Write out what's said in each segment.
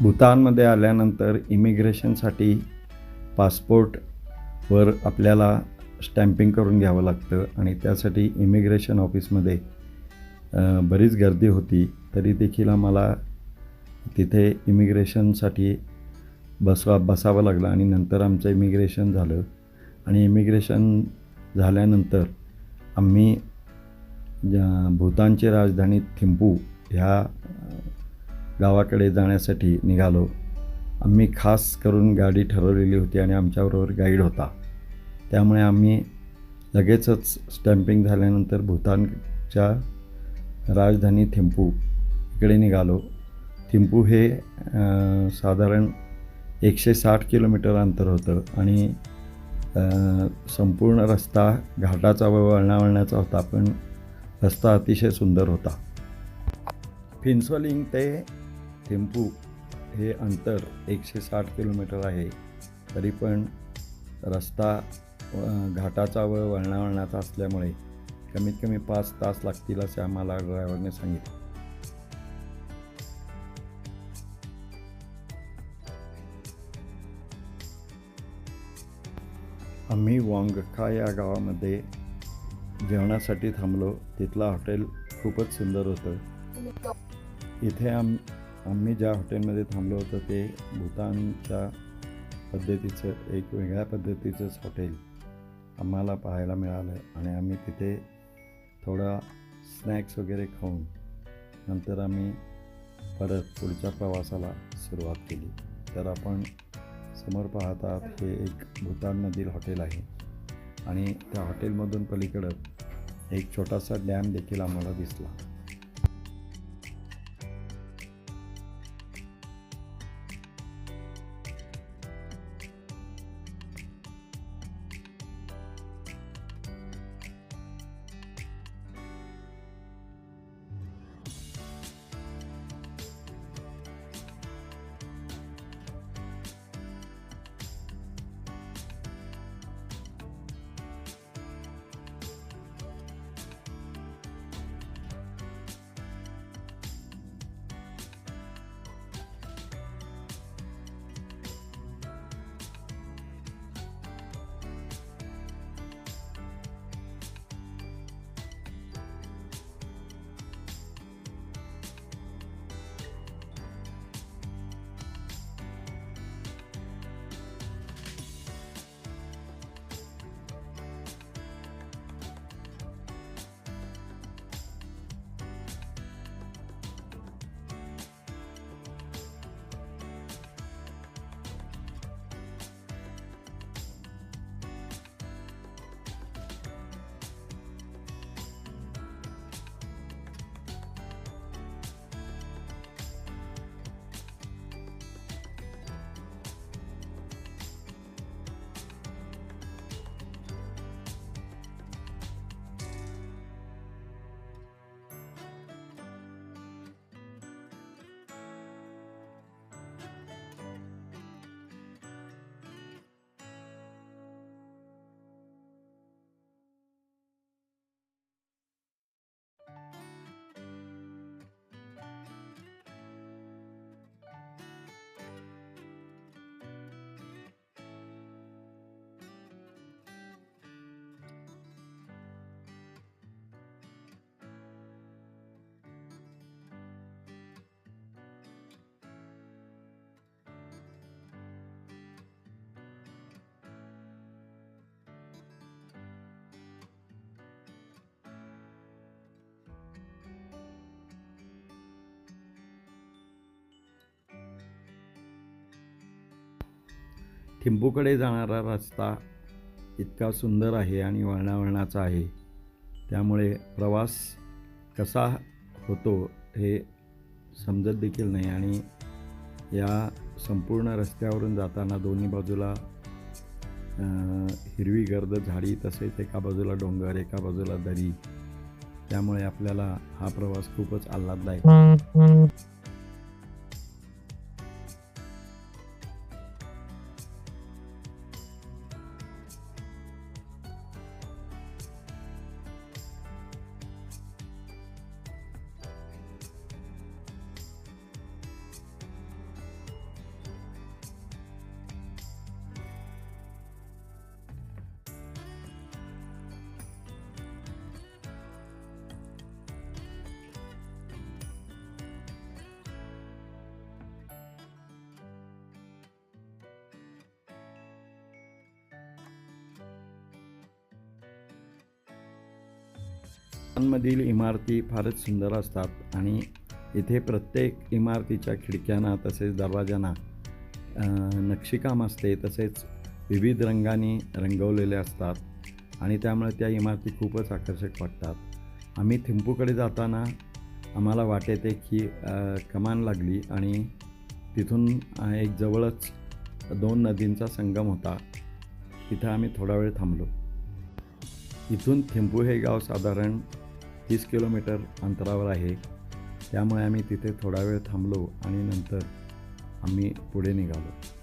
भूतानमध्ये आल्यानंतर इमिग्रेशनसाठी पासपोर्टवर आपल्याला स्टॅम्पिंग करून घ्यावं लागतं आणि त्यासाठी इमिग्रेशन ऑफिसमध्ये बरीच गर्दी होती. तरी देखील आम्हाला तिथे इमिग्रेशनसाठी बसवा बसावं लागलं आणि नंतर आमचं इमिग्रेशन झालं. आणि इमिग्रेशन झाल्यानंतर आम्ही ज्या- भूतानची राजधानी थिंपू ह्या गावाकडे जाण्यासाठी निघालो. आम्ही खास करून गाडी ठरवलेली होती आणि आमच्याबरोबर गाईड होता. त्यामुळे आम्ही लगेचच स्टॅम्पिंग झाल्यानंतर भूतानच्या राजधानी थिंपू इकडे निघालो. थिंपू हे साधारण एकशे साठ किलोमीटर अंतर होतं आणि संपूर्ण रस्ता घाटाचा व वळणावळण्याचा होता पण रस्ता अतिशय सुंदर होता. फिन्सोलिंग ते थिंपू हे अंतर एकशे साठ किलोमीटर आहे. तरी पण रस्ता घाटाचा व वळणावळणाचा असल्यामुळे कमीत कमी पाच तास लागतील असे आम्हाला ड्रायव्हरने सांगितले. आम्ही वांगखा या गावामध्ये जेवणासाठी थांबलो. तिथलं हॉटेल खूपच सुंदर होतं. इथे आम आम्ही ज्या हॉटेलमध्ये थांबलो होतो ते भूतानच्या पद्धतीचं एक वेगळ्या पद्धतीचंच हॉटेल आम्हाला पाहायला मिळालं आणि आम्ही तिथे थोडा स्नॅक्स वगैरे खाऊन नंतर आम्ही परत पुढच्या प्रवासाला सुरुवात केली. तर आपण समोर पाहत आहात हे एक भूतानमधील हॉटेल आहे आणि त्या हॉटेलमधून पलीकडं एक छोटासा डॅम देखील आम्हाला दिसला. थिंबूकडे जाणारा रस्ता इतका सुंदर आहे आणि वळणावळणाचा आहे. त्यामुळे प्रवास कसा होतो हे समजत देखील नाही आणि या संपूर्ण रस्त्यावरून जाताना दोन्ही बाजूला हिरवी गर्द झाडी तसेच एका बाजूला डोंगर एका बाजूला दरी. त्यामुळे आपल्याला हा प्रवास खूपच आल्हाददायक मधील इमारती फारच सुंदर असतात आणि इथे प्रत्येक इमारतीच्या खिडक्यांना तसेच दरवाजांना नक्षीकाम असते तसेच विविध रंगांनी रंगवलेले असतात आणि त्यामुळे त्या इमारती खूपच आकर्षक वाटतात. आम्ही थिंपूकडे जाताना आम्हाला वाटेत एक ही कमान लागली आणि तिथून एक जवळच दोन नदींचा संगम होता. तिथं आम्ही थोडा वेळ थांबलो. इथून थिंपू हे गाव साधारण तीस किलोमीटर अंतरावर आहे. त्यामुळे आम्ही तिथे थोडा वेळ थांबलो आणि नंतर आम्ही पुढे निघालो.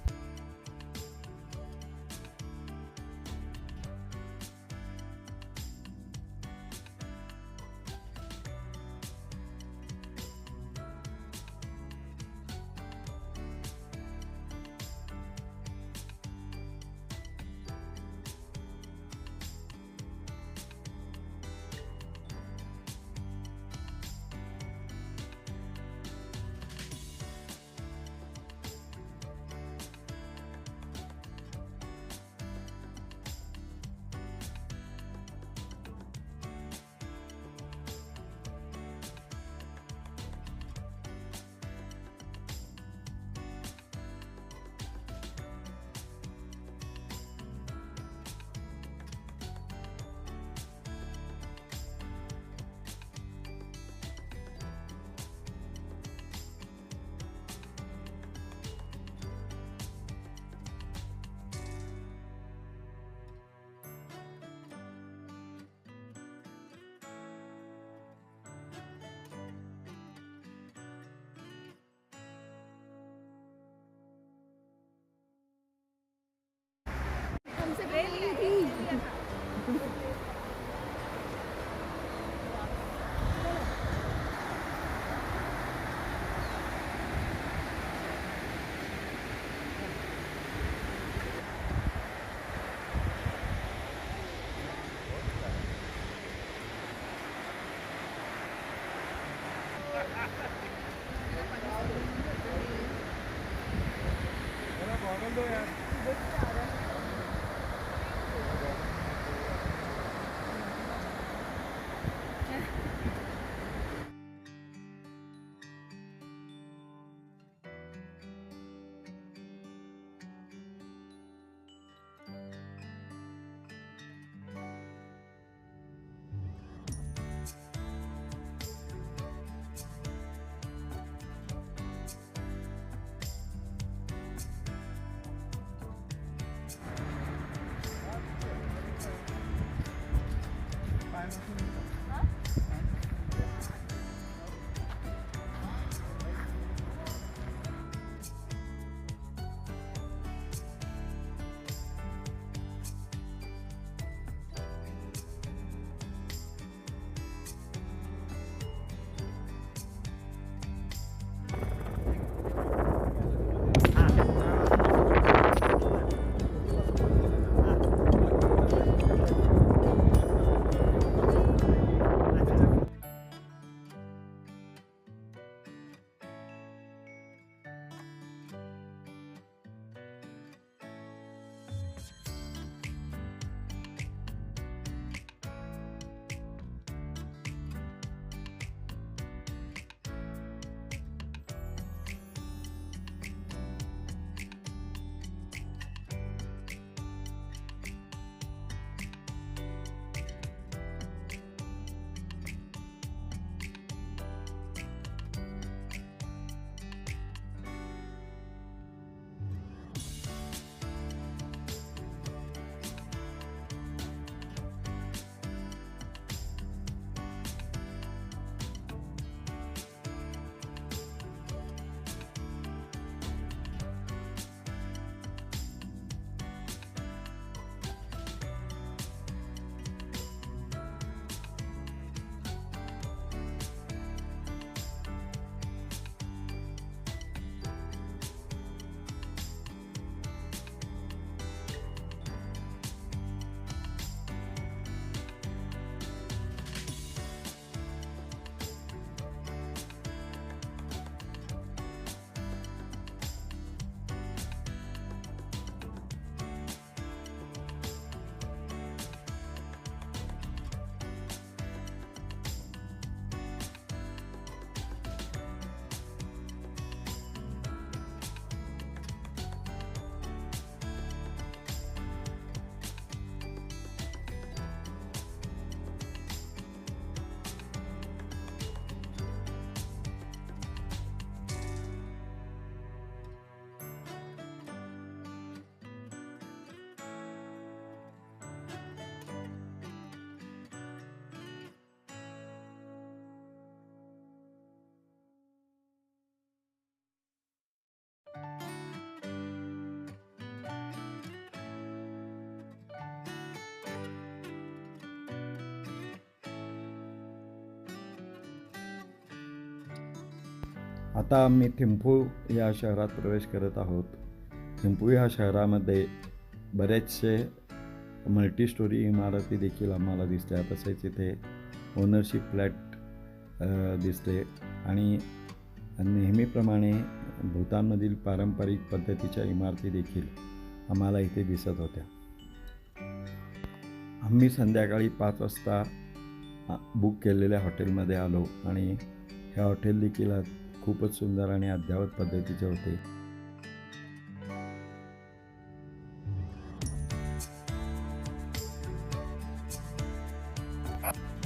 really deep. friends. आता आम्ही थिंपू या शहरात प्रवेश करत आहोत. थिंपू या शहरामध्ये बरेचसे मल्टी स्टोरी इमारती देखील आम्हाला दिसल्या तसेच इथे ओनरशिप फ्लॅट दिसते. आणि नेहमीप्रमाणे भूतानमधील पारंपरिक पद्धतीच्या इमारती देखील आम्हाला इथे दिसत होत्या. आम्ही संध्याकाळी पाच वाजता बुक केलेल्या हॉटेलमध्ये आलो. आणि हे हॉटेल देखील खूपच सुंदर आणि अद्ययावत पद्धतीचे होते.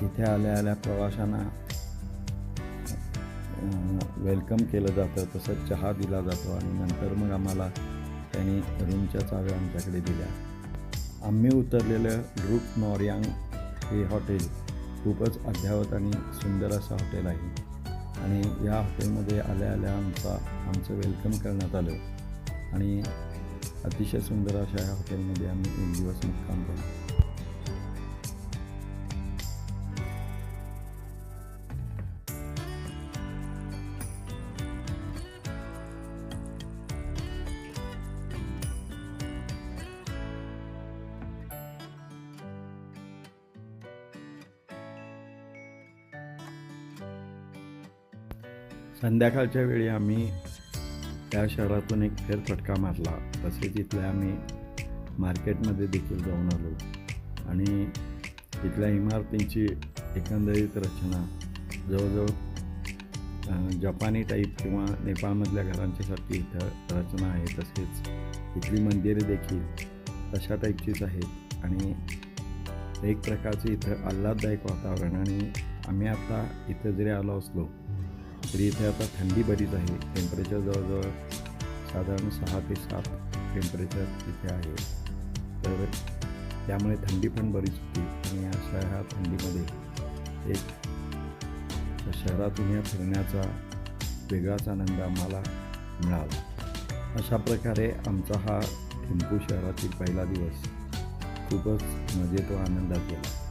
इथे आल्या आल्या प्रवाशांना वेलकम केलं जातं तसंच चहा दिला जातो आणि नंतर मग आम्हाला त्यांनी रूमच्या चाव्या आमच्याकडे दिल्या. आम्ही उतरलेलं ग्रुप नॉरियांग हे हॉटेल खूपच अद्ययावत आणि सुंदर असं हॉटेल आहे. आणि या हॉटेलमध्ये आल्या आल्या आमचा आमचं वेलकम करण्यात आलं. आणि अतिशय सुंदर अशा या हॉटेलमध्ये आम्ही एक दिवस मुक्काम केला संध्याकाळच्या वेळी आम्ही त्या शहरातून एक फेरफटका मारला. तसेच इथल्या आम्ही मार्केटमध्ये देखील जाऊन आलो. आणि इथल्या इमारतींची एकंदरीत रचना जवळजवळ जपानी टाईप किंवा नेपाळमधल्या घरांच्यासाठी इथं रचना आहे. तसेच इथली मंदिरे देखील तशा टाईपचीच आहेत. आणि एक प्रकारचं इथं आल्हाददायक वातावरण. आणि आम्ही आता इथं जरी आलो असलो तरी इथे आता थंडी बरीच आहे. टेम्परेचर जवळजवळ साधारण सहा ते सात टेम्परेचर इथे आहे. तर त्यामुळे थंडी पण बरीच होती. आणि अशा ह्या थंडीमध्ये एक शहरातून या फिरण्याचा वेगळाच आनंद आम्हाला मिळाला. अशा प्रकारे आमचा हा थिंपू शहरातील पहिला दिवस खूपच मजेत व आनंदात गेला.